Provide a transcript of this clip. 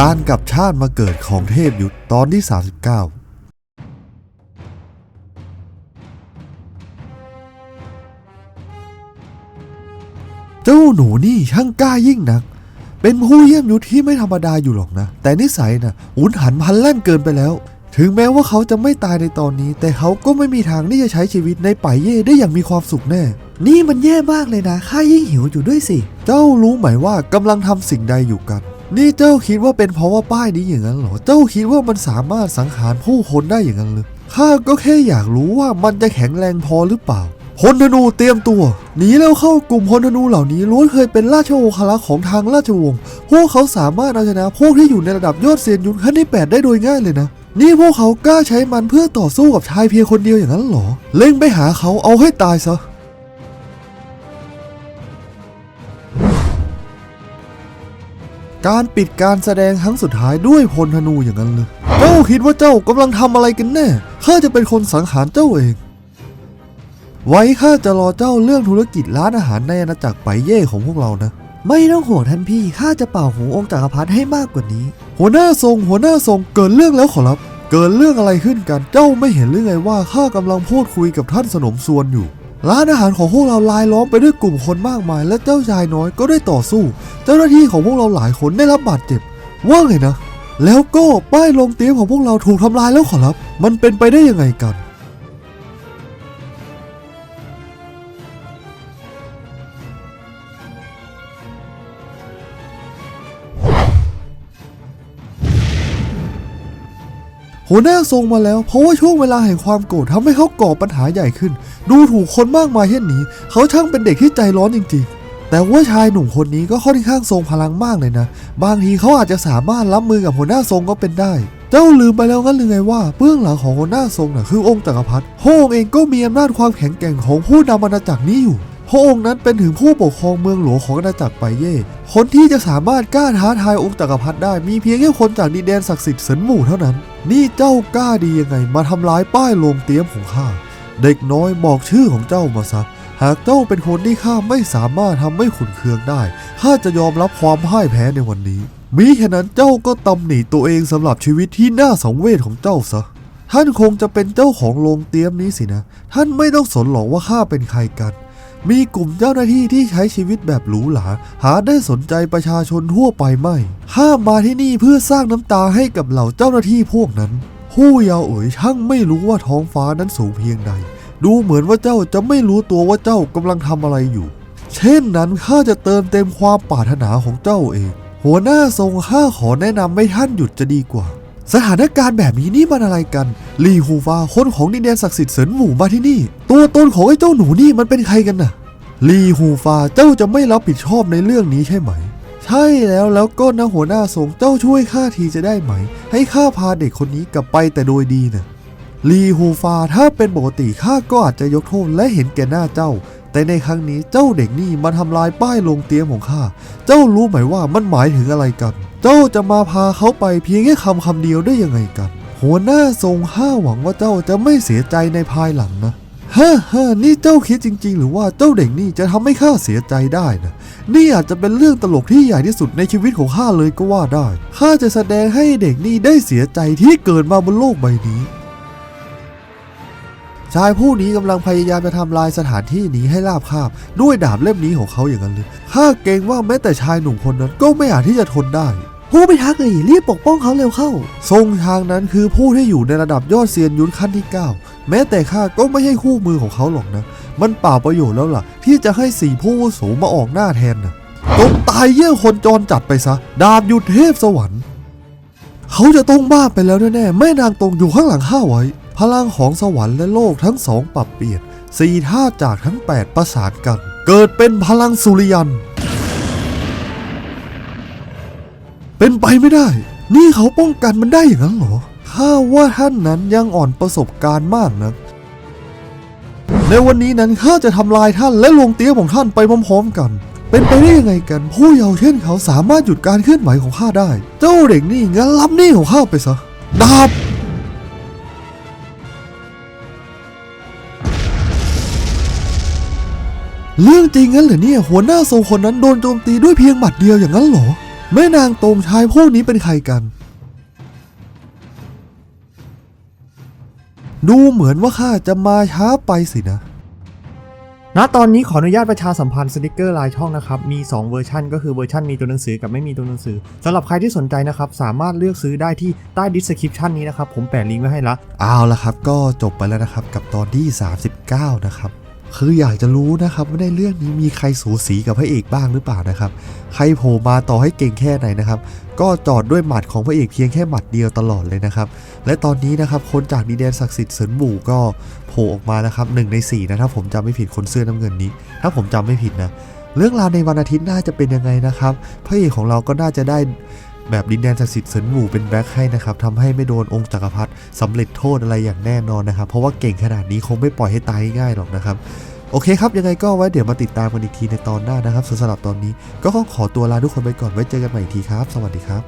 การกลับชาติมาเกิดของเทพยุทธตอนที่ 39เจ้าหนูนี่ช่างกล้ายิ่งนัก เป็นผู้เยี่ยมยุทธที่ไม่ธรรมดาอยู่หรอกนะ แต่นิสัยนะ่ะหุนหันพันแล่นเกินไปแล้ว ถึงแม้ว่าเขาจะไม่ตายในตอนนี้ แต่เขาก็ไม่มีทางที่จะใช้ชีวิตในป่ายเย่ได้อย่างมีความสุขแน่ นี่มันแย่มากเลยนะ ข้ายิ่งหิวอยู่ด้วยสิ เจ้ารู้ไหมว่ากำลังทำสิ่งใดอยู่กัน นี่เจ้าคิดว่าเป็นเพราะว่าป้ายนี้อย่างนั้นเหรอ เจ้าคิดว่ามันสามารถสังหารผู้คนได้อย่างนั้นหรือข้าก็แค่อยากรู้ว่ามันจะแข็งแรงพอหรือเปล่าพลธนูเตรียมตัวหนีแล้วเข้ากลุ่มพลธนูเหล่านี้ล้วนเคยเป็นราชโอคารักษ์ของทางราชวงศ์พวกเขาสามารถเอาชนะพวกที่อยู่ในระดับยอดเซียนยุทธขั้นที่แปดได้โดยง่ายเลยนะ นี่พวกเขากล้าใช้มันเพื่อต่อสู้กับชายเพียงคนเดียวอย่างนั้นเหรอ เล็งไปหาเขาเอาให้ตายซะ การปิดการแสดงครั้งสุดท้ายด้วยพลธนูอย่างนั้นเลย เจ้าคิดว่าเจ้ากำลังทำอะไรกันแน่ ข้าจะเป็นคนสังหารเจ้าเอง ไว้ข้าจะรอเจ้าเรื่องธุรกิจร้านอาหารในอาณาจักรไปเย่ของพวกเรานะ ไม่ต้องห่วงท่านพี่ ข้าจะเป่าหูองค์จักรพรรดิให้มากกว่านี้ หัวหน้าทรงหัวหน้าทรงเกิดเรื่องแล้วขอรับ เกิดเรื่องอะไรขึ้นกัน เจ้าไม่เห็นหรือไงว่าข้ากำลังพูดคุยกับท่านสนมส่วนอยู่ ร้านอาหารของพวกเราลายล้อมไปด้วยกลุ่มคนมากมาย และเจ้าชายน้อยก็ได้ต่อสู้ เจ้าหน้าที่ของพวกเราหลายคนได้รับบาดเจ็บ ว่าไงนะ แล้วก็ป้ายลงเตียงของพวกเราถูกทำลายแล้วขอรับ มันเป็นไปได้ยังไงกัน หัวหน้าทรงมาแล้ว เพราะว่าช่วงเวลาแห่งความโกรธทำให้เขาก่อปัญหาใหญ่ขึ้น ดูถูกคนมากมายเช่นนี้ เขาช่างเป็นเด็กที่ใจร้อนจริง ๆแต่ว่าชายหนุ่มคนนี้ก็ค่อนข้างทรงพลังมากเลยนะ บางทีเขาอาจจะสามารถรับมือกับหัวหน้าทรงก็เป็นได้ เจ้าลืมไปแล้วงั้นหรือไงว่าเบื้องหลังของหัวหน้าทรงน่ะคือองค์จักรพรรดิพระองค์เองก็มีอำนาจความแข็งแกร่งของผู้นำอาณาจักรนี้อยู่ พระองค์นั้นเป็นถึงผู้ปกครองเมืองหลวงของอาณาจักรไปเย่ คนที่จะสามารถกล้าท้าทายองค์จักรพรรดิได้มีเพียงแค่คนจากดินแดนศักดิ์สิทธิ์เสินหมู่เท่านั้น นี่เจ้ากล้าดียังไงมาทำร้ายป้ายโรงเตรียมของข้า เด็กน้อยบอกชื่อของเจ้ามาซะ หากเจ้าเป็นคนที่ข้าไม่สามารถทำให้ขุนเคืองได้ ข้าจะยอมรับความพ่ายแพ้ในวันนี้มีแค่นั้นเจ้าก็ตำหนิตัวเองสำหรับชีวิตที่น่าสังเวชของเจ้าซะท่านคงจะเป็นเจ้าของโรงเตรียมนี้สินะ ท่านไม่ต้องสนหรอกว่าข้าเป็นใครกัน มีกลุ่มเจ้าหน้าที่ที่ใช้ชีวิตแบบหรูหราหาได้สนใจประชาชนทั่วไปไม่ข้ามาที่นี่เพื่อสร้างน้ำตาให้กับเหล่าเจ้าหน้าที่พวกนั้นผู้ยาวเอ๋ยช่างไม่รู้ว่าท้องฟ้านั้นสูงเพียงใด ดูเหมือนว่าเจ้าจะไม่รู้ตัวว่าเจ้ากำลังทำอะไรอยู่ เช่นนั้นข้าจะเติมเต็มความปรารถนาของเจ้าเอง หัวหน้าทรงข้าขอแนะนำให้ท่านหยุดจะดีกว่า สถานการณ์แบบนี้นี่มันอะไรกัน ลีฮูฟาคนของดินแดนศักดิ์สิทธิ์เสินหมู่มาที่นี่ ตัวตนของไอ้เจ้าหนูนี่มันเป็นใครกันน่ะ ลีฮูฟาเจ้าจะไม่รับผิดชอบในเรื่องนี้ใช่ไหม ใช่แล้วแล้วก็นะหัวหน้าสงฆ์เจ้าช่วยข้าทีจะได้ไหม ให้ข้าพาเด็กคนนี้กลับไปแต่โดยดีนะลีฮูฟาถ้าเป็นปกติข้าก็อาจจะยกโทษและเห็นแก่หน้าเจ้า แต่ในครั้งนี้เจ้าเด็กนี่มาทำลายป้ายลงเตียงของข้า เจ้ารู้ไหมว่ามันหมายถึงอะไรกัน เจ้าจะมาพาเขาไปเพียงแค่คำคำเดียวได้ยังไงกัน หัวหน้าทรงข้าหวังว่าเจ้าจะไม่เสียใจในภายหลังนะฮ่าฮ่านี่เจ้าคิดจริง ๆ หรือว่าเจ้าเด็กนี่จะทำให้ข้าเสียใจได้นะนี่อาจจะเป็นเรื่องตลกที่ใหญ่ที่สุดในชีวิตของข้าเลยก็ว่าได้ข้าจะแสดงให้เด็กนี่ได้เสียใจที่เกิดมาบนโลกใบนี้ ชายผู้นี้กำลังพยายามจะทำลายสถานที่นี้ให้ราบคาบ ด้วยดาบเล่มนี้ของเขาอย่างนั้นเลยข้าเกรงว่าแม้แต่ชายหนุ่มคนนั้นก็ไม่อาจที่จะทนได้ ผู้พิทักษ์เอ๋ยรีบปกป้องเขาเร็วเข้า ทรงทางนั้นคือผู้ที่อยู่ในระดับยอดเซียนยุทธขั้นที่ 9 แม้แต่ข้าก็ไม่ใช่คู่มือของเขาหรอกนะ มันเปล่าประโยชน์แล้วล่ะ ที่จะให้สี่ผู้อาวุโสมาออกหน้าแทนนะจงตายเยี่ยคนจรจัดไปซะ ดาบยุทเทพสวรรค์ เขาจะต้องบ้าไปแล้วแน่ๆแม่นางตรงอยู่ข้างหลังข้าไว้ พลังของสวรรค์และโลกทั้งสองปรับเปลี่ยนสี่ธาจากทั้ง 8 ประสานกัน เกิดเป็นพลังสุริยัน เป็นไปไม่ได้ นี่เขาป้องกันมันได้อย่างนั้นเหรอข้าว่าท่านนั้นยังอ่อนประสบการณ์มากนะในวันนี้นั้นข้าจะทำลายท่านและลงเตี้ยของท่านไปพร้อมๆกัน เป็นไปได้ยังไงกัน ผู้เยาว์เช่นเขาสามารถหยุดการเคลื่อนไหวของข้าได้ เจ้าเด็กนี่งั้นรับหนี่ของข้าไปซะดาบเรื่องจริงงั้นเหรอเนี่ยหัวหน้าทรงคนนั้นโดนโจมตีด้วยเพียงหมัดเดียวอย่างนั้นเหรอ แม่นางตรงชายพวกนี้เป็นใครกัน ดูเหมือนว่าข้าจะมาช้าไปสินะ ณ ตอนนี้ขออนุญาตประชาสัมพันธ์สติกเกอร์ลายช่องนะครับ มี 2 เวอร์ชันก็คือเวอร์ชันมีตัวหนังสือกับไม่มีตัวหนังสือสำหรับใครที่สนใจนะครับ สามารถเลือกซื้อได้ที่ใต้ดิสคริปชันนี้นะครับ ผมแปะลิงก์ไว้ให้ละ เอาละครับ ก็จบไปแล้วนะครับกับตอนที่ 39 นะครับ คืออยากจะรู้นะครับว่าในเรื่องนี้มีใครสูสีกับพระเอกบ้างหรือเปล่านะครับ ใครโผล่มาต่อให้เก่งแค่ไหนนะครับ ก็จอดด้วยหมัดของพระเอกเพียงแค่หมัดเดียวตลอดเลยนะครับ และตอนนี้นะครับคนจากดีแดนศักดิ์สิทธิ์เสินหมู่ก็โผล่ออกมานะครับหนึ่งใน4นะถ้าผมจำไม่ผิดคนเสื้อน้ำเงินนี้ ถ้าผมจำไม่ผิดนะเรื่องราวในวันอาทิตย์น่าจะเป็นยังไงนะครับพระเอกของเราก็น่าจะได้ แบบดินแดนศักดิ์สิทธิ์เสินหมู่เป็นแบ็คให้นะครับทำให้ไม่โดนองค์จักรพรรดิสำเร็จโทษอะไรอย่างแน่นอนนะครับ เพราะว่าเก่งขนาดนี้คงไม่ปล่อยให้ตายง่ายหรอกนะครับโอเคครับ ยังไงก็ไว้เดี๋ยวมาติดตามกันอีกทีในตอนหน้านะครับสำหรับตอนนี้ก็ต้องขอตัวลาทุกคนไปก่อนไว้เจอกันใหม่อีกทีครับ สวัสดีครับ